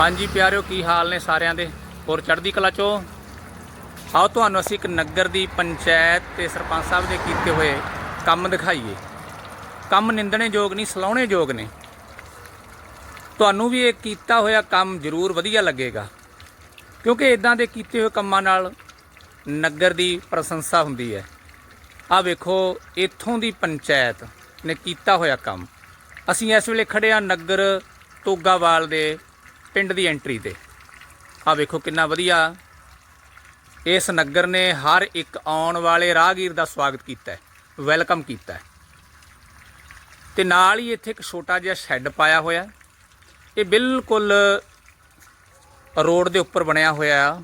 ਹਾਂਜੀ ਪਿਆਰਿਓ, ਕੀ ਹਾਲ ਨੇ ਸਾਰਿਆਂ ਦੇ? ਹੋਰ ਚੜ੍ਹਦੀ ਕਲਾ ਚੋ? ਆਓ ਤੁਹਾਨੂੰ ਅਸੀਂ ਇੱਕ ਨਗਰ ਦੀ ਪੰਚਾਇਤ ਤੇ ਸਰਪੰਚ ਸਾਹਿਬ ਦੇ ਕੀਤੇ ਹੋਏ ਕੰਮ ਦਿਖਾਈਏ। ਕੰਮ ਨਿੰਦਣੇ ਯੋਗ ਨਹੀਂ, ਸਲਾਉਣੇ ਯੋਗ ਨੇ। ਤੁਹਾਨੂੰ ਵੀ ਇਹ ਕੀਤਾ ਹੋਇਆ ਕੰਮ ਜ਼ਰੂਰ ਵਧੀਆ ਲੱਗੇਗਾ। ਕਿਉਂਕਿ ਇਦਾਂ ਦੇ ਕੀਤੇ ਹੋਏ ਕੰਮਾਂ ਨਾਲ ਨਗਰ ਦੀ ਪ੍ਰਸ਼ੰਸਾ ਹੁੰਦੀ ਹੈ। ਆ ਵੇਖੋ, ਇੱਥੋਂ ਦੀ ਪੰਚਾਇਤ ਨੇ ਕੀਤਾ ਹੋਇਆ ਕੰਮ। ਅਸੀਂ ਇਸ ਵੇਲੇ ਖੜੇ ਆ ਨਗਰ ਤੋਗਾਵਾਲ ਦੇ ਪਿੰਡ ਦੀ ਐਂਟਰੀ ਤੇ। ਆ ਵੇਖੋ ਕਿੰਨਾ ਵਧੀਆ। ਇਸ ਨਗਰ ਨੇ ਹਰ ਇੱਕ ਆਉਣ ਵਾਲੇ ਰਾਹਗੀਰ ਦਾ ਸਵਾਗਤ ਕੀਤਾ ਹੈ ਵੈਲਕਮ ਕੀਤਾ ਹੈ। ਤੇ ਨਾਲ ਹੀ ਇੱਥੇ ਇੱਕ ਛੋਟਾ ਜਿਹਾ ਸ਼ੈੱਡ ਪਾਇਆ ਹੋਇਆ ਇਹ ਬਿਲਕੁਲ ਰੋਡ ਦੇ ਉੱਪਰ ਬਣਿਆ ਹੋਇਆ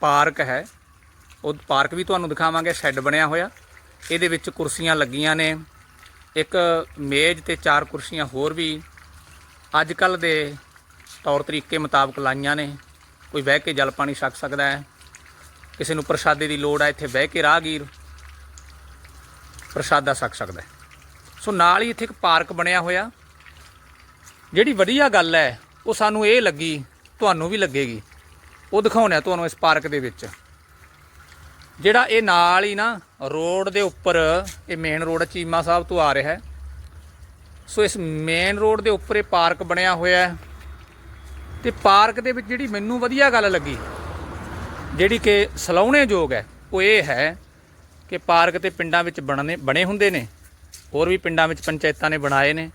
ਪਾਰਕ ਹੈ। ਉਹ ਪਾਰਕ ਵੀ ਤੁਹਾਨੂੰ ਦਿਖਾਵਾਂਗੇ ਸ਼ੈੱਡ ਬਣਿਆ ਹੋਇਆ। ਇਹਦੇ ਵਿੱਚ ਕੁਰਸੀਆਂ ਲੱਗੀਆਂ ਨੇ। ਇੱਕ ਮੇਜ਼ ਤੇ ਚਾਰ ਕੁਰਸੀਆਂ ਹੋਰ ਵੀ। ਅੱਜ ਕੱਲ ਦੇ ਤੌਰ ਤਰੀਕੇ ਮੁਤਾਬਕ ਲਾਈਆਂ ਨੇ। ਕੋਈ ਬਹਿ ਕੇ ਜਲ ਪਾਣੀ ਛਕ ਸਕਦਾ ਹੈ। ਕਿਸੇ ਨੂੰ ਪ੍ਰਸ਼ਾਦੇ ਦੀ ਲੋੜ ਹੈ, ਇੱਥੇ ਬਹਿ ਕੇ ਰਾਹਗੀਰ ਪ੍ਰਸ਼ਾਦਾ ਛਕ ਸਕਦਾ ਹੈ। ਸੋ ਨਾਲ ਹੀ ਇੱਥੇ ਇੱਕ ਪਾਰਕ ਬਣਿਆ ਹੋਇਆ। ਜਿਹੜੀ ਵਧੀਆ ਗੱਲ ਹੈ, ਉਹ ਸਾਨੂੰ ਇਹ ਲੱਗੀ, ਤੁਹਾਨੂੰ ਵੀ ਲੱਗੇਗੀ। ਉਹ ਦਿਖਾਉਣਾ ਤੁਹਾਨੂੰ ਇਸ ਪਾਰਕ ਦੇ ਵਿੱਚ। ਜਿਹੜਾ ਇਹ ਨਾਲ ਹੀ ਨਾ, ਰੋਡ ਦੇ ਉੱਪਰ, ਇਹ ਮੇਨ ਰੋਡ ਚੀਮਾ ਸਾਹਿਬ ਤੋਂ ਆ ਰਿਹਾ ਹੈ। ਸੋ ਇਸ ਮੇਨ ਰੋਡ ਦੇ ਉੱਪਰ ਇਹ ਪਾਰਕ ਬਣਿਆ ਹੋਇਆ ਹੈ। ਤੇ ਪਾਰਕ ਦੇ ਵਿੱਚ ਜਿਹੜੀ ਮੈਨੂੰ ਵਧੀਆ ਗੱਲ ਲੱਗੀ, ਜਿਹੜੀ ਕਿ ਸਲਾਉਣੇ ਯੋਗ ਹੈ, ਉਹ ਇਹ ਹੈ ਕਿ ਪਾਰਕ ਤੇ ਪਿੰਡਾਂ ਵਿੱਚ ਬਣਨੇ, ਬਣੇ ਹੁੰਦੇ ਨੇ, ਹੋਰ ਵੀ ਪਿੰਡਾਂ ਵਿੱਚ ਪੰਚਾਇਤਾਂ ਨੇ ਬਣਾਏ ਨੇ,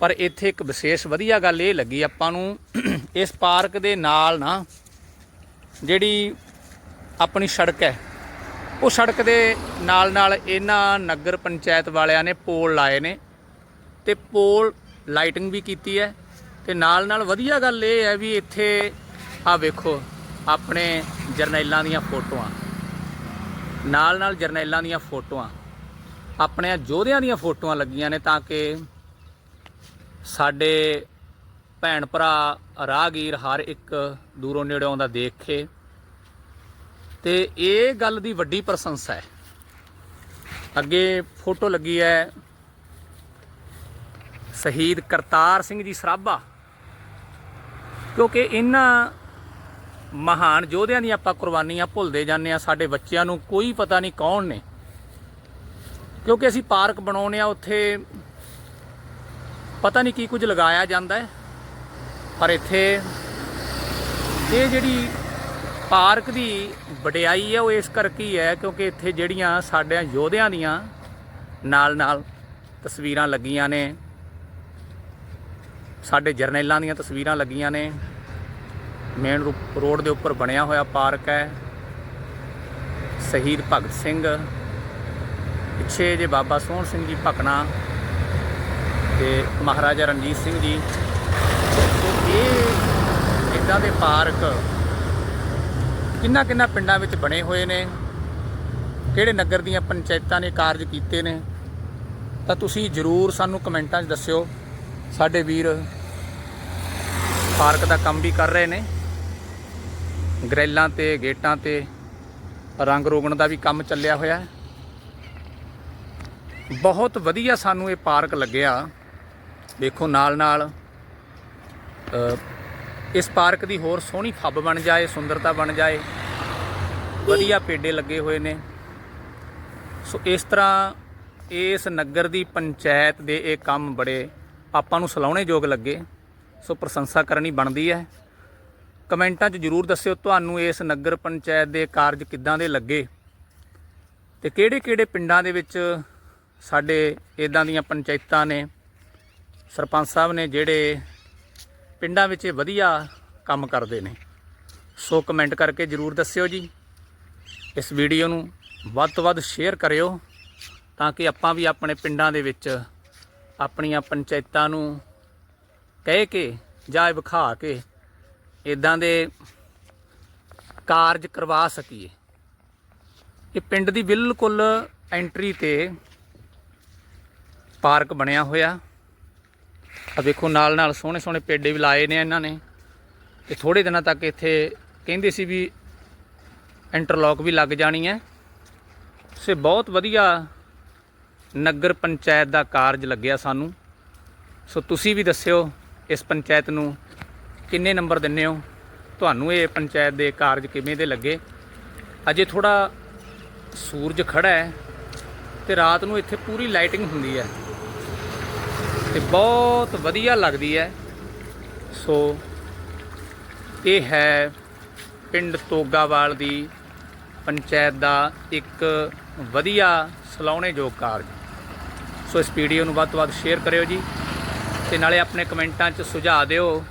ਪਰ ਇੱਥੇ ਇੱਕ ਵਿਸ਼ੇਸ਼ ਵਧੀਆ ਗੱਲ ਇਹ ਲੱਗੀ ਆਪਾਂ ਨੂੰ ਇਸ ਪਾਰਕ ਦੇ ਨਾਲ ਨਾ ਜਿਹੜੀ ਆਪਣੀ ਸੜਕ ਹੈ, ਉਹ ਸੜਕ ਦੇ ਨਾਲ ਨਾਲ ਇਹਨਾਂ ਨਗਰ ਪੰਚਾਇਤ ਵਾਲਿਆਂ ਨੇ ਪੋਲ ਲਾਏ ਨੇ ਤੇ ਪੋਲ ਲਾਈਟਿੰਗ ਵੀ ਕੀਤੀ ਹੈ ਤੇ ਨਾਲ ਨਾਲ ਵਧੀਆ ਗੱਲ ਇਹ ਹੈ ਵੀ ਇੱਥੇ ਆ ਵੇਖੋ, ਆਪਣੇ ਜਰਨੈਲਾਂ ਦੀਆਂ ਫੋਟੋਆਂ। ਨਾਲ ਨਾਲ ਜਰਨੈਲਾਂ ਦੀਆਂ ਫੋਟੋਆਂ। ਆਪਣੇ ਯੋਧਿਆਂ ਦੀਆਂ ਫੋਟੋਆਂ ਲੱਗੀਆਂ ਨੇ ਤਾਂ ਕਿ ਸਾਡੇ ਭੈਣ ਭਰਾ ਰਾਹਗੀਰ ਹਰ ਇੱਕ ਦੂਰੋਂ ਨੇੜੇ ਆਉਂਦਾ ਦੇਖ ਕੇ। ਤੇ ਇਹ ਗੱਲ ਦੀ ਵੱਡੀ ਪ੍ਰਸ਼ੰਸਾ ਹੈ। ਅੱਗੇ ਫੋਟੋ ਲੱਗੀ ਹੈ ਸ਼ਹੀਦ ਕਰਤਾਰ ਸਿੰਘ ਜੀ ਸਰਾਭਾ। ਕਿਉਂਕਿ ਇਹਨਾਂ ਮਹਾਨ ਯੋਧਿਆਂ ਦੀਆਂ ਆਪਾਂ ਕੁਰਬਾਨੀਆਂ ਭੁੱਲਦੇ ਜਾਂਦੇ ਆ ਸਾਡੇ ਬੱਚਿਆਂ ਨੂੰ ਕੋਈ ਪਤਾ ਨਹੀਂ ਕੌਣ ਨੇ। ਕਿਉਂਕਿ ਅਸੀਂ ਪਾਰਕ ਬਣਾਉਨੇ ਆ ਉੱਥੇ ਪਤਾ ਨਹੀਂ ਕੀ ਕੁਝ ਲਗਾਇਆ ਜਾਂਦਾ ਹੈ। ਪਰ ਇੱਥੇ ਇਹ ਜਿਹੜੀ ਪਾਰਕ ਦੀ ਵਡਿਆਈ ਹੈ, ਉਹ ਇਸ ਕਰਕੇ ਹੀ ਹੈ ਕਿਉਂਕਿ ਇੱਥੇ ਜਿਹੜੀਆਂ ਸਾਡੇ ਯੋਧਿਆਂ ਦੀਆਂ ਨਾਲ ਨਾਲ ਤਸਵੀਰਾਂ ਲੱਗੀਆਂ ਨੇ। ਸਾਡੇ ਜਰਨੈਲਾਂ ਦੀਆਂ ਤਸਵੀਰਾਂ ਲੱਗੀਆਂ ਨੇ। ਮੇਨ ਰੋਡ ਦੇ ਉੱਪਰ ਬਣਿਆ ਹੋਇਆ ਪਾਰਕ ਹੈ। ਸ਼ਹੀਦ ਭਗਤ ਸਿੰਘ। ਪਿੱਛੇ ਜੇ ਬਾਬਾ ਸੋਹਣ ਸਿੰਘ ਜੀ ਭਕਣਾ ਤੇ ਮਹਾਰਾਜਾ ਰਣਜੀਤ ਸਿੰਘ ਜੀ। ਇਹ ਇਦਾਂ ਦੇ ਪਾਰਕ ਕਿੰਨਾ ਕਿੰਨਾ ਪਿੰਡਾਂ ਵਿੱਚ ਬਣੇ ਹੋਏ ਨੇ। ਕਿਹੜੇ ਨਗਰ ਦੀਆਂ ਪੰਚਾਇਤਾਂ ਨੇ ਕਾਰਜ ਕੀਤੇ ਨੇ। ਤਾਂ ਤੁਸੀਂ ਜਰੂਰ ਸਾਨੂੰ ਕਮੈਂਟਾਂ 'ਚ ਦੱਸਿਓ। ਸਾਡੇ ਵੀਰ ਪਾਰਕ ਦਾ ਕੰਮ ਵੀ ਕਰ ਰਹੇ ਨੇ। ਗ੍ਰਿਲਾਂ ਤੇ, ਗੇਟਾਂ ਤੇ ਰੰਗ ਰੋਗਣ ਦਾ ਵੀ ਕੰਮ ਚੱਲਿਆ ਹੋਇਆ ਹੈ। ਬਹੁਤ ਵਧੀਆ ਸਾਨੂੰ ਇਹ ਪਾਰਕ ਲੱਗਿਆ। ਦੇਖੋ ਨਾਲ ਨਾਲ ਇਸ ਪਾਰਕ ਦੀ ਹੋਰ ਸੋਹਣੀ ਫੱਬ ਬਣ ਜਾਏ, ਸੁੰਦਰਤਾ ਬਣ ਜਾਏ। ਵਧੀਆ ਪੇਡੇ ਲੱਗੇ ਹੋਏ ਨੇ। ਸੋ ਇਸ ਤਰ੍ਹਾਂ ਇਸ ਨਗਰ ਦੀ ਪੰਚਾਇਤ ਦੇ ਇਹ ਕੰਮ ਬੜੇ ਆਪਾਂ ਨੂੰ ਸਲਾਉਣੇ ਯੋਗ ਲੱਗੇ। ਸੋ ਪ੍ਰਸ਼ੰਸਾ ਕਰਨੀ ਬਣਦੀ ਹੈ। ਕਮੈਂਟਾਂ 'ਚ ਜਰੂਰ ਦੱਸਿਓ ਤੁਹਾਨੂੰ ਇਸ ਨਗਰ ਪੰਚਾਇਤ ਦੇ ਕਾਰਜ ਕਿੱਦਾਂ ਦੇ ਲੱਗੇ ਤੇ ਕਿਹੜੇ-ਕਿਹੜੇ ਪਿੰਡਾਂ ਦੇ ਵਿੱਚ ਸਾਡੇ ਇਦਾਂ ਦੀਆਂ ਪੰਚਾਇਤਾਂ ਨੇ, ਸਰਪੰਚ ਸਾਹਿਬ ਨੇ ਜਿਹੜੇ ਪਿੰਡਾਂ ਵਿੱਚ ਵਧੀਆ ਕੰਮ ਕਰਦੇ ਨੇ। ਸੋ ਕਮੈਂਟ ਕਰਕੇ ਜਰੂਰ ਦੱਸਿਓ ਜੀ। ਇਸ ਵੀਡੀਓ ਨੂੰ ਵੱਧ ਤੋਂ ਵੱਧ ਸ਼ੇਅਰ ਕਰਿਓ ਤਾਂ ਕਿ ਆਪਾਂ ਵੀ ਆਪਣੇ ਪਿੰਡਾਂ ਦੇ ਵਿੱਚ ਆਪਣੀਆਂ ਪੰਚਾਇਤਾਂ ਨੂੰ ਕਹਿ ਕੇ ਜਾਂ ਵਿਖਾ ਕੇ ਇਦਾਂ ਦੇ ਕਾਰਜ ਕਰਵਾ ਸਕੀਏ। ਇਹ ਪਿੰਡ ਦੀ ਬਿਲਕੁਲ ਐਂਟਰੀ ਤੇ ਪਾਰਕ ਬਣਿਆ ਹੋਇਆ। ਆ ਦੇਖੋ ਨਾਲ ਨਾਲ ਸੋਹਣੇ ਸੋਹਣੇ ਪੇਡੇ ਵੀ ਲਾਏ ਨੇ ਇਹਨਾਂ ਨੇ। ਤੇ ਥੋੜੇ ਦਿਨਾਂ ਤੱਕ ਇੱਥੇ ਕਹਿੰਦੇ ਸੀ ਵੀ ਇੰਟਰਲੌਕ ਵੀ ਲੱਗ ਜਾਣੀ ਹੈ। ਸੇ ਬਹੁਤ ਵਧੀਆ ਨਗਰ ਪੰਚਾਇਤ ਦਾ ਕਾਰਜ ਲੱਗਿਆ ਸਾਨੂੰ। ਸੋ ਤੁਸੀਂ ਵੀ ਦੱਸਿਓ ਇਸ ਪੰਚਾਇਤ ਨੂੰ ਕਿੰਨੇ ਨੰਬਰ ਦਿੰਨੇ ਹੋ? ਤੁਹਾਨੂੰ ਇਹ ਪੰਚਾਇਤ ਦੇ ਕਾਰਜ ਕਿਵੇਂ ਦੇ ਲੱਗੇ? ਅਜੇ ਥੋੜਾ ਸੂਰਜ ਖੜਾ ਹੈ ਤੇ ਰਾਤ ਨੂੰ ਇੱਥੇ ਪੂਰੀ ਲਾਈਟਿੰਗ ਹੁੰਦੀ ਹੈ ਤੇ ਬਹੁਤ ਵਧੀਆ ਲੱਗਦੀ ਹੈ। ਸੋ ਇਹ ਹੈ ਪਿੰਡ ਤੋਗਾਵਾਲ ਦੀ ਪੰਚਾਇਤ ਦਾ ਇੱਕ ਵਧੀਆ ਸਲਾਉਣੇਯੋਗ ਕਾਰਜ। ਸੋ ਇਸ ਵੀਡੀਓ ਨੂੰ ਵੱਧ ਤੋਂ ਵੱਧ ਸ਼ੇਅਰ ਕਰਿਓ ਜੀ। ਤੇ ਨਾਲੇ ਆਪਣੇ ਕਮੈਂਟਾਂ 'ਚ ਸੁਝਾਅ ਦਿਓ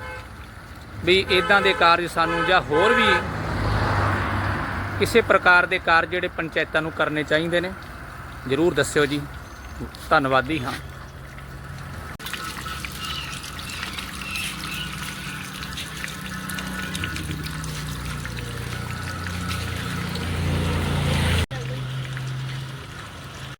ਵੀ ਇਦਾਂ ਦੇ ਕਾਰਜ ਸਾਨੂੰ ਜਾਂ ਹੋਰ ਵੀ ਕਿਸੇ ਪ੍ਰਕਾਰ ਦੇ ਕਾਰਜ ਜਿਹੜੇ ਪੰਚਾਇਤਾਂ ਨੂੰ ਕਰਨੇ ਚਾਹੀਦੇ ਨੇ। ਜਰੂਰ ਦੱਸਿਓ ਜੀ। ਧੰਨਵਾਦੀ ਹਾਂ।